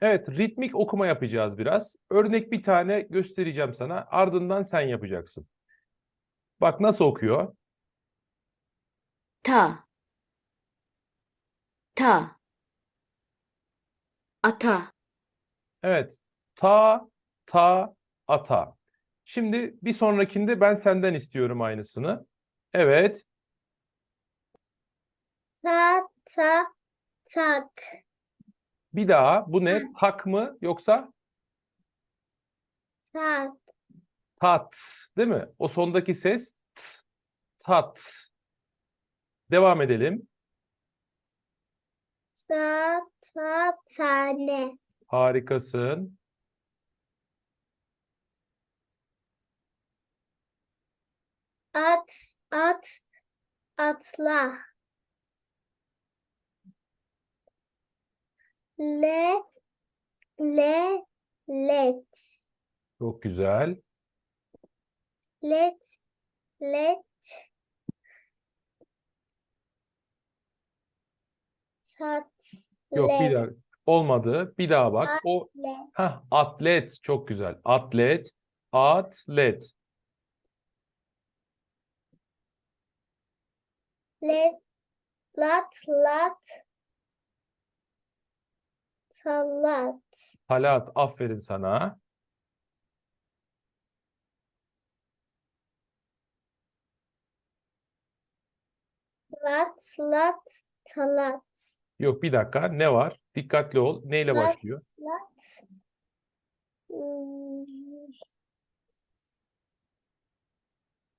Evet, ritmik okuma yapacağız biraz. Örnek bir tane göstereceğim sana. Ardından sen yapacaksın. Bak nasıl okuyor. Ta. Ta. Ata. Evet. Ta, ta, ata. Şimdi bir sonrakinde ben senden istiyorum aynısını. Evet. Ta, ta, tak. Bir daha. Bu ne? Tak mı yoksa Tak. tat, değil mi? O sondaki ses t, tat. Devam edelim. Ta, ta, tane. Harikasın. At, at, atla. Le, le, let. Çok güzel. Let, let. Tat, Yok bir daha. Olmadı. Bir daha bak. O le. Heh, atlet çok güzel. Atlet, atlet. Let, lat, lat. Salat. Talat, aferin sana. Lat, lat, talat. Yok bir dakika. Ne var? Dikkatli ol. Neyle Lat. başlıyor? Lat. Hmm,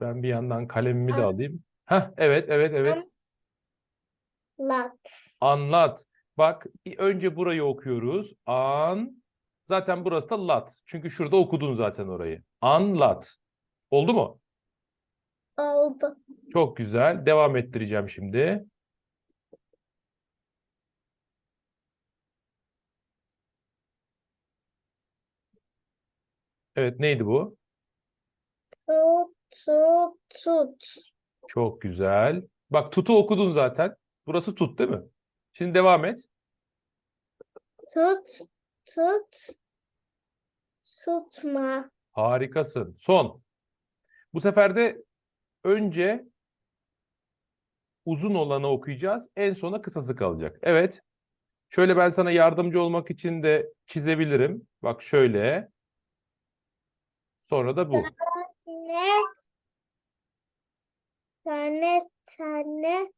Ben bir yandan kalemimi de An- alayım. Heh, evet, evet, evet. Lat. Anlat. Bak, bir önce burayı okuyoruz. An. Zaten burası da lat. Çünkü şurada okudun zaten orayı. Anlat. Oldu mu? Oldu. Çok güzel. Devam ettireceğim şimdi. Evet, neydi bu? Tut, tut, tut. Çok güzel. Bak tutu okudun zaten. Burası tut değil mi? Şimdi devam et. Tut, tut. Tutma. Harikasın. Son. Bu sefer de önce uzun olanı okuyacağız. En sona kısası kalacak. Evet. Şöyle ben sana yardımcı olmak için de çizebilirim. Bak şöyle. Sonra da bu. Ne? Tane, tane.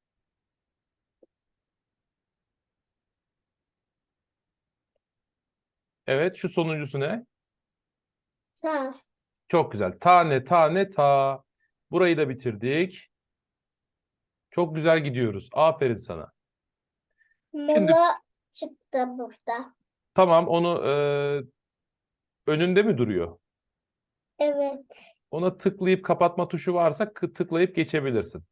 Evet, şu sonuncusu ne? Ta. Çok güzel. Tane, tane, ta. Burayı da bitirdik. Çok güzel gidiyoruz. Aferin sana. Mola çıktı burada. Tamam, onu e, önünde mi duruyor? Evet. Ona tıklayıp kapatma tuşu varsa tıklayıp geçebilirsin.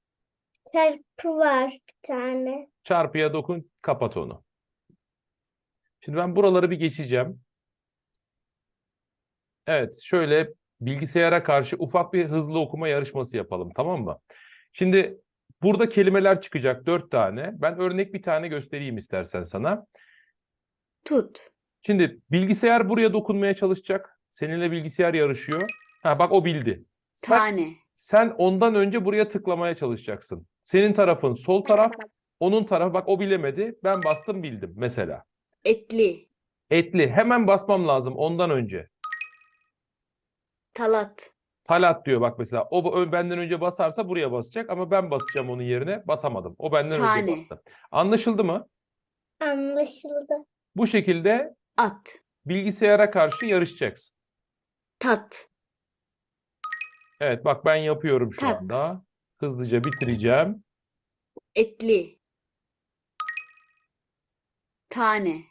Çarpı var bir tane. Çarpıya dokun, kapat onu. Şimdi ben buraları bir geçeceğim. Evet, şöyle bilgisayara karşı ufak bir hızlı okuma yarışması yapalım, tamam mı? Şimdi burada kelimeler çıkacak dört tane. Ben örnek bir tane göstereyim istersen sana. tud, Şimdi bilgisayar buraya dokunmaya çalışacak. Seninle bilgisayar yarışıyor. Ha bak o bildi. Sen, 타네, sen ondan önce buraya tıklamaya çalışacaksın. Senin tarafın sol taraf, onun tarafı bak o bilemedi. Ben bastım bildim mesela. Etli, Etli hemen basmam lazım ondan önce. talat, Talat diyor bak mesela. O ö- benden önce basarsa buraya basacak ama ben basacağım onun yerine. Basamadım. O benden önce Tane. bastı. Anlaşıldı mı? Anlaşıldı. Bu şekilde at, bilgisayara karşı yarışacaksın. tat, Evet bak ben yapıyorum şu Tak. anda. Hızlıca bitireceğim. etli, tane,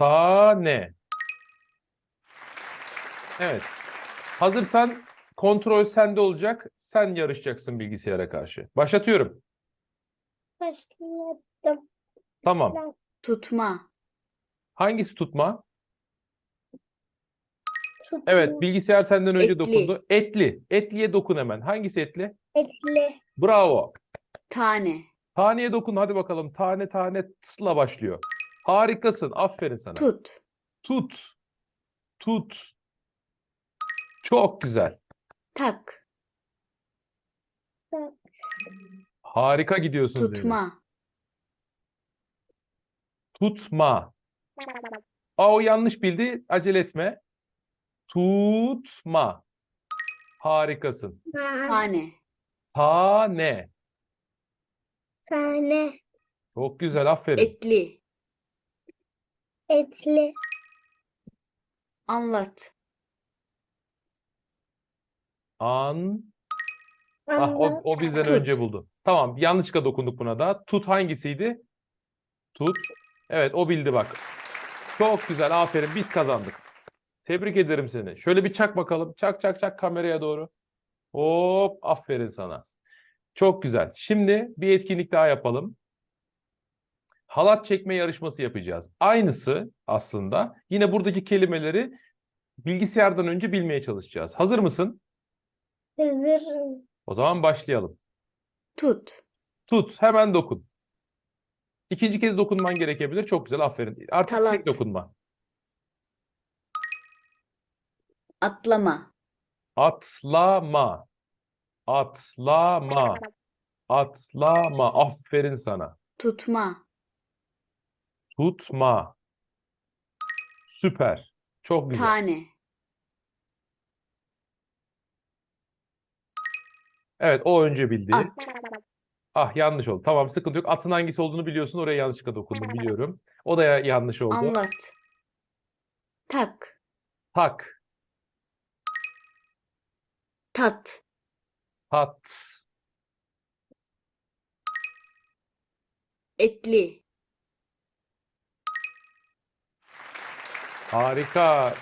Tane. Evet. Hazırsan kontrol sende olacak. Sen yarışacaksın bilgisayara karşı. Başlatıyorum. Başladım. Tamam. Tutma, Hangisi tutma? Tutma. Evet, bilgisayar senden önce Etli. dokundu. Etli. Etliye dokun hemen. Hangisi etli? Etli. Bravo. tane, Taneye dokun hadi bakalım. Tane tane tısla başlıyor. Harikasın. Aferin sana. tut, Tut. Tut. Çok güzel. Tak. Harika gidiyorsun Zeynep. Tutma. Tutma. Aa, o yanlış bildi. Acele etme. Tutma. Harikasın. Tane. Tane. Tane. Çok güzel. Aferin. Etli. Etli. Anlat. An. Ah, o, o bizden Tut. önce buldu. Tamam. Yanlışlıkla dokunduk buna da. Tut hangisiydi? Tut. Evet o bildi bak. Çok güzel. Aferin. Biz kazandık. Tebrik ederim seni. Şöyle bir çak bakalım. Çak çak çak kameraya doğru. Hop. Aferin sana. Çok güzel. Şimdi bir etkinlik daha yapalım. Halat çekme yarışması yapacağız. Aynısı aslında. Yine buradaki kelimeleri bilgisayardan önce bilmeye çalışacağız. Hazır mısın? Hazır. O zaman başlayalım. Tut. Tut, hemen dokun. İkinci kez dokunman gerekebilir. Çok güzel, aferin. Artık tek Talat. dokunma. Atlama. Atlama. Atlama. Atlama. Aferin sana. Tutma. Tutma. Süper. Çok güzel. Tane. Evet, o önce bildi. At. Ah yanlış oldu. Tamam, sıkıntı yok. Atın hangisi olduğunu biliyorsun. Oraya yanlışlıkla dokundum, biliyorum. O da ya- yanlış oldu. Anlat. Tak. Tak. Tat. Tat. Etli. Harika.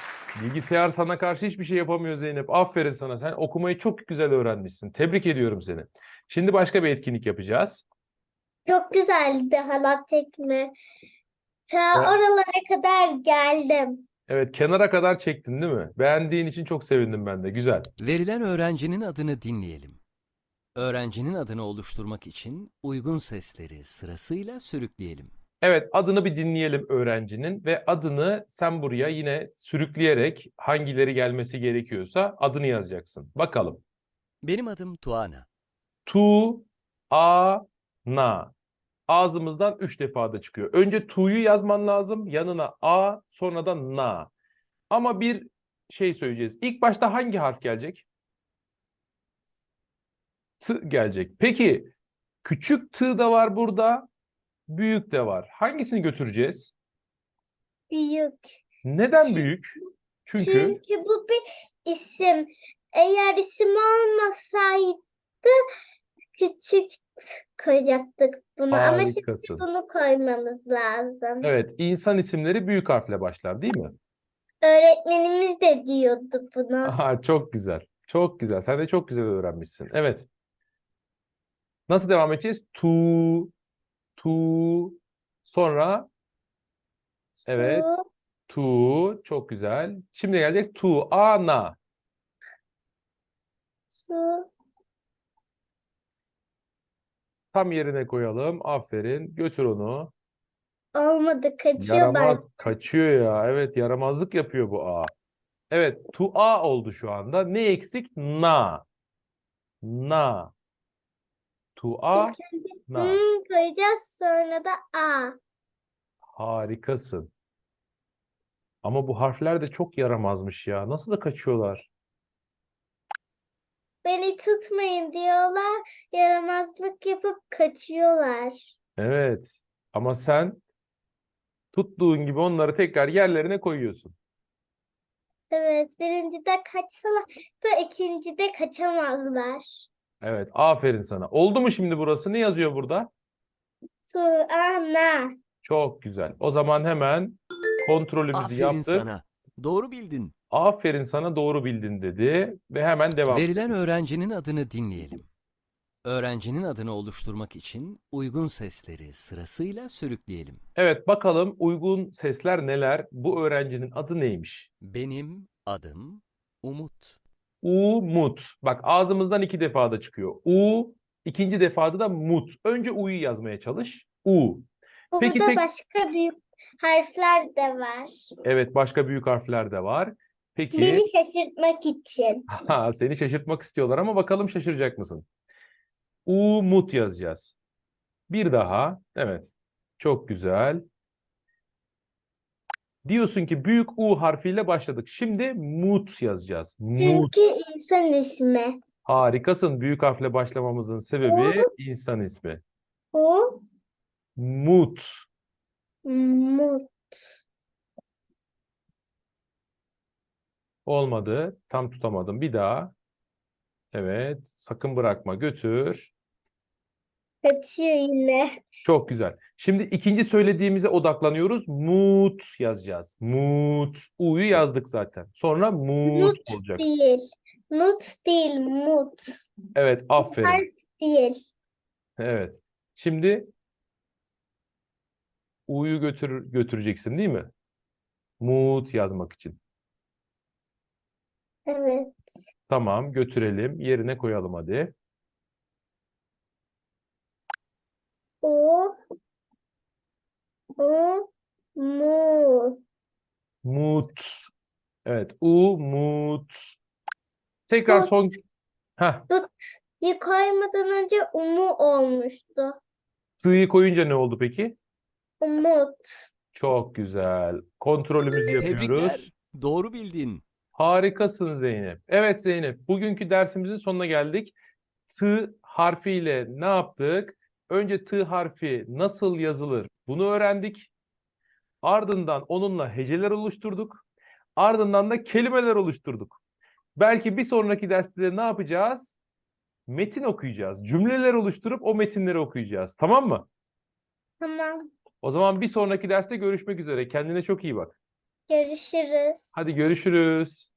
Bilgisayar sana karşı hiçbir şey yapamıyor Zeynep. Aferin sana. Sen okumayı çok güzel öğrenmişsin. Tebrik ediyorum seni. Şimdi başka bir etkinlik yapacağız. Çok güzeldi halat çekme. Ta Evet. oralara kadar geldim. Evet, kenara kadar çektin değil mi? Beğendiğin için çok sevindim ben de. Güzel. Verilen öğrencinin adını dinleyelim. Öğrencinin adını oluşturmak için uygun sesleri sırasıyla sürükleyelim. Evet, adını bir dinleyelim öğrencinin ve adını sen buraya yine sürükleyerek hangileri gelmesi gerekiyorsa adını yazacaksın. Bakalım. Benim adım Tuana. Tu, a, na. Ağzımızdan üç defa da çıkıyor. Önce tu'yu yazman lazım. Yanına a, sonra da na. Ama bir şey söyleyeceğiz. İlk başta hangi harf gelecek? T gelecek. Peki küçük t da var burada, büyük de var. Hangisini götüreceğiz? Büyük. Neden büyük? Çünkü Çünkü bu bir isim. Eğer isim olmasaydı küçük koyacaktık bunu. Ama şimdi harikasın. bunu koymamız lazım. Evet, insan isimleri büyük harfle başlar, değil mi? Öğretmenimiz de diyordu bunu. Aha, çok güzel. Çok güzel. Sen de çok güzel öğrenmişsin. Evet. Nasıl devam edeceğiz? Tu, tu, sonra evet, tu, çok güzel. Şimdi gelecek tu, ana. su, Tam yerine koyalım. Aferin. Götür onu. olmadı kaçıyor Yaramaz, ben. kaçıyor ya. Evet, yaramazlık yapıyor bu a. Evet, tu a oldu şu anda. Ne eksik? Na. Na. Tu a, na. hmm koyacağız sonra da a. Harikasın. Ama bu harfler de çok yaramazmış ya. Nasıl da kaçıyorlar? Beni tutmayın diyorlar. Yaramazlık yapıp kaçıyorlar. Evet. Ama sen tuttuğun gibi onları tekrar yerlerine koyuyorsun. Evet, birincide kaçsalar da ikincide kaçamazlar. Evet, aferin sana. Oldu mu şimdi burası? Ne yazıyor burada? Su, ana. Çok güzel. O zaman hemen kontrolümüzü Aferin yaptık. sana. Doğru bildin. Aferin sana doğru bildin dedi ve hemen devam. Verilen öğrencinin adını dinleyelim. Öğrencinin adını oluşturmak için uygun sesleri sırasıyla sürükleyelim. Evet, bakalım uygun sesler neler? Bu öğrencinin adı neymiş? Benim adım Umut. Umut. Bak ağzımızdan iki defa da çıkıyor. U, ikinci defada da mut. Önce u'yu yazmaya çalış. U. Peki Burada tek- başka büyük harfler de var. Evet, başka büyük harfler de var. Peki, Beni şaşırtmak için. ha, seni şaşırtmak istiyorlar ama bakalım şaşıracak mısın? Umut yazacağız. Bir daha. Evet. Çok güzel. Diyorsun ki büyük U harfiyle başladık. Şimdi mut yazacağız. Mut. Çünkü insan ismi. Harikasın. Büyük harfle başlamamızın sebebi insan ismi. U, Mut. mut. Olmadı. Tam tutamadım. Bir daha. Evet. Sakın bırakma. Götür. Kaçıyor yine. Çok güzel. Şimdi ikinci söylediğimize odaklanıyoruz. Mut yazacağız. Mut. U'yu yazdık zaten. Sonra mut Mut olacak. Değil. Nut değil, mut. Evet, aferin. Harf değil. Evet. Şimdi U'yu götür götüreceksin değil mi? Mut yazmak için. Evet. Tamam, götürelim. Yerine koyalım hadi. U, u, mu. Mut. Evet, U, mut. Tekrar Mut. son... Heh, Bir koymadan önce umu olmuştu. sığ'yı koyunca ne oldu peki? Umut. Çok güzel. Kontrolümüzü yapıyoruz. Tebrikler. Doğru bildin. Harikasın Zeynep. Evet Zeynep, bugünkü dersimizin sonuna geldik. T harfiyle ne yaptık? Önce T harfi nasıl yazılır? Bunu öğrendik. Ardından onunla heceler oluşturduk. Ardından da kelimeler oluşturduk. Belki bir sonraki derste de ne yapacağız? Metin okuyacağız. Cümleler oluşturup o metinleri okuyacağız. Tamam mı? Tamam. O zaman bir sonraki derste görüşmek üzere. Kendine çok iyi bak. Görüşürüz. Hadi görüşürüz.